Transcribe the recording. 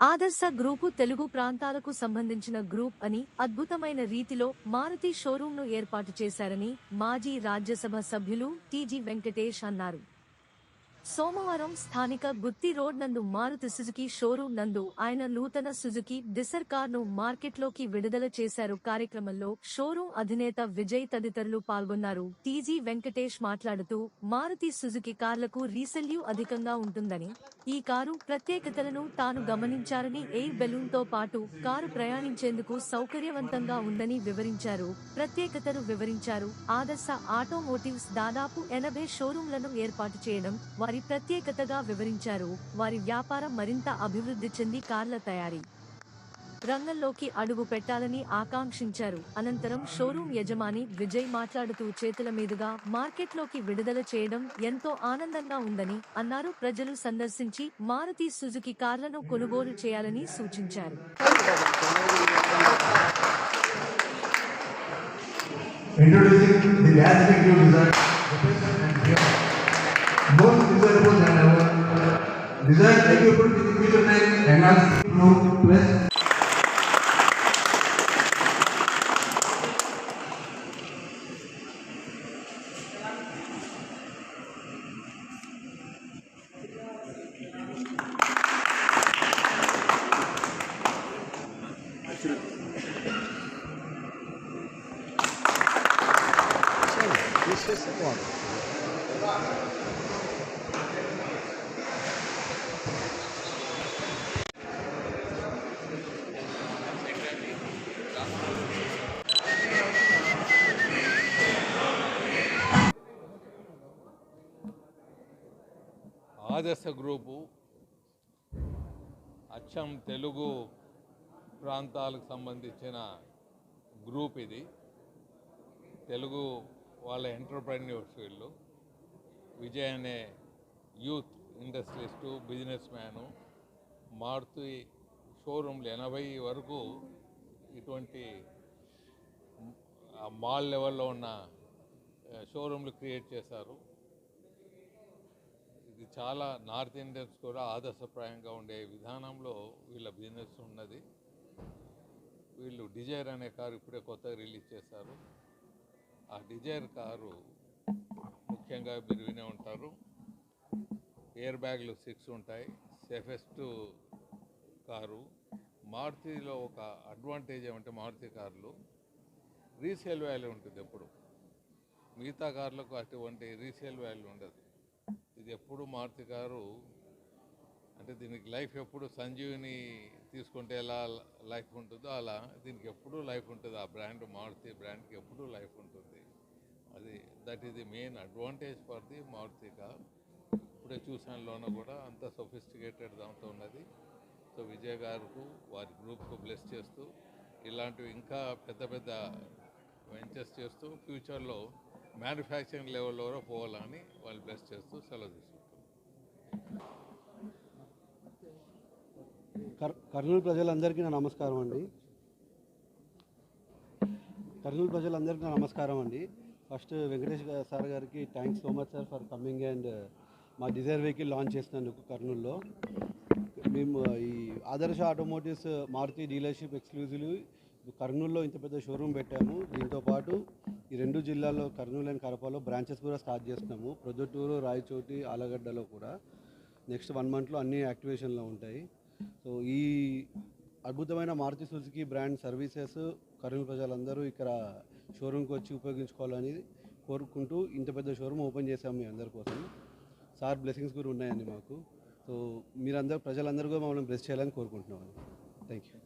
ఆదర్శ గ్రూపు తెలుగు ప్రాంతాలకు సంబంధించిన గ్రూప్ అని అద్భుతమైన రీతిలో మారుతి షోరూంను ఏర్పాటు చేశారని మాజీ రాజ్యసభ సభ్యులు టీజీ వెంకటేష్ అన్నారు. సోమవారం స్థానిక గుత్తి రోడ్ నందు మారుతి సుజుకి షోరూం నందు ఆయన నూతన సుజుకి డిసర్ కార్ను మార్కెట్లోకి విడుదల చేశారు. కార్యక్రమంలో షోరూం అధినేత విజయ్ తదితరులు పాల్గొన్నారు. టీజీ వెంకటేష్ మాట్లాడుతూ మారుతి సుజుకి కార్లకు రీసెల్యూ అధికంగా ఉంటుందని ఈ కారు ప్రత్యేకతలను తాను గమనించారని ఎయిర్ బెలూన్తో పాటు కారు ప్రయాణించేందుకు సౌకర్యవంతంగా ఉందని వివరించారు. ప్రత్యేకతను వివరించారు. ఆదర్శ ఆటోమోటివ్స్ దాదాపు ఎనభై షోరూంలను ఏర్పాటు చేయడం వారి ప్రత్యేకతగా వివరించారు. వారి వ్యాపారం మరింత అభివృద్ధి చెంది కార్ల తయారీ రంగంలోకి అడుగు పెట్టాలని ఆకాంక్షించారు. అనంతరం షోరూం యజమాని విజయ్ మాట్లాడుతూ చేతుల మీదుగా మార్కెట్లోకి విడుదల చేయడం ఎంతో ఆనందంగా ఉందని అన్నారు. ప్రజలు సందర్శించి మారుతి సుజుకి కార్లను కొనుగోలు చేయాలని సూచించారు. Introducing the gas new design, suppose whenever result that you put in future time enhance improve plus Isso é bom. Adarsh group అచ్చం తెలుగు ప్రాంతాలకు సంబంధించిన గ్రూప్ ఇది. తెలుగు వాళ్ళ ఎంటర్ప్రెన్యూర్స్ వీళ్ళు. విజయ్ అనే youth industrialist business man. Maruti షోరూమ్లు ఎనభై వరకు ఇటువంటి మాల్ లెవెల్లో ఉన్న షోరూమ్లు క్రియేట్ చేశారు. చాలా నార్త్ ఇండియన్స్ కూడా ఆదర్శప్రాయంగా ఉండే విధానంలో వీళ్ళ బిజినెస్ ఉన్నది. వీళ్ళు డిజైర్ అనే కారు ఇప్పుడే కొత్తగా రిలీజ్ చేశారు. ఆ డిజైర్ కారు ముఖ్యంగా మీరు వినే ఉంటారు. ఎయిర్ బ్యాగ్లు సిక్స్ ఉంటాయి. Safest car. మారుతిలో ఒక అడ్వాంటేజ్ ఏమంటే మారుతి కార్లు. రీసేల్ వాల్యూ ఉంటుంది ఎప్పుడు. మిగతా కార్లకు అటువంటి రీసేల్ వాల్యూ ఉండదు. ఇది ఎప్పుడు మారుతి కారు? అంటే దీనికి లైఫ్ ఎప్పుడు సంజీవిని తీసుకుంటే ఎలా లైఫ్ ఉంటుందో అలా. దీనికి ఎప్పుడూ లైఫ్ ఉంటుంది? ఆ బ్రాండ్ మారుతి బ్రాండ్కి ఎప్పుడూ లైఫ్ ఉంటుంది? అది that is the main advantage for the Maruti car. ఇప్పుడే చూసానులోన కూడా అంత సొఫిస్టికేటెడ్ దాంతో ఉన్నది. సో విజయ్ గారుకు వారి గ్రూప్కు బ్లెస్ చేస్తూ ఇలాంటివి ఇంకా పెద్ద పెద్ద వెంచర్స్ చేస్తూ ఫ్యూచర్లో మ్యానుఫ్యాక్చరింగ్ లెవెల్లో కూడా పోవాలని వాళ్ళు బ్లెస్ చేస్తూ సెలవు తీసుకుంటారు కర్నూలు ప్రజలందరికీ నా నమస్కారం అండి. కర్నూలు ప్రజలందరికీ నా నమస్కారం అండి. ఫస్ట్ వెంకటేష్ సార్ గారికి thanks so much sir for coming and మా డిజైర్ వెహికల్ లాంచ్ చేసినందుకు కర్నూలులో. మేము ఈ ఆదర్శ ఆటోమోటివ్స్ మారుతి డీలర్షిప్ ఎక్స్క్లూజివ్ కర్నూలులో ఇంత పెద్ద షోరూమ్ పెట్టాము. దీంతోపాటు ఈ రెండు జిల్లాల్లో కర్నూలు అండ్ కడపలో బ్రాంచెస్ కూడా స్టార్ట్ చేస్తున్నాము. ప్రొద్దుటూరు రాయచోటి ఆలగడ్డలో కూడా నెక్స్ట్ వన్ మంత్లో అన్ని యాక్టివేషన్లో ఉంటాయి. సో ఈ అద్భుతమైన Maruti Suzuki brand services Kurnool ప్రజలందరూ ఇక్కడ షోరూమ్కి వచ్చి ఉపయోగించుకోవాలని కోరుకుంటూ ఇంత పెద్ద షోరూమ్ ఓపెన్ చేశాము మీ అందరి కోసం. సార్ బ్లెస్సింగ్స్ కూడా ఉన్నాయండి మాకు. సో మీరందరూ ప్రజలందరూ కూడా మమ్మల్ని బ్లెస్ చేయాలని కోరుకుంటున్నాం. Thank you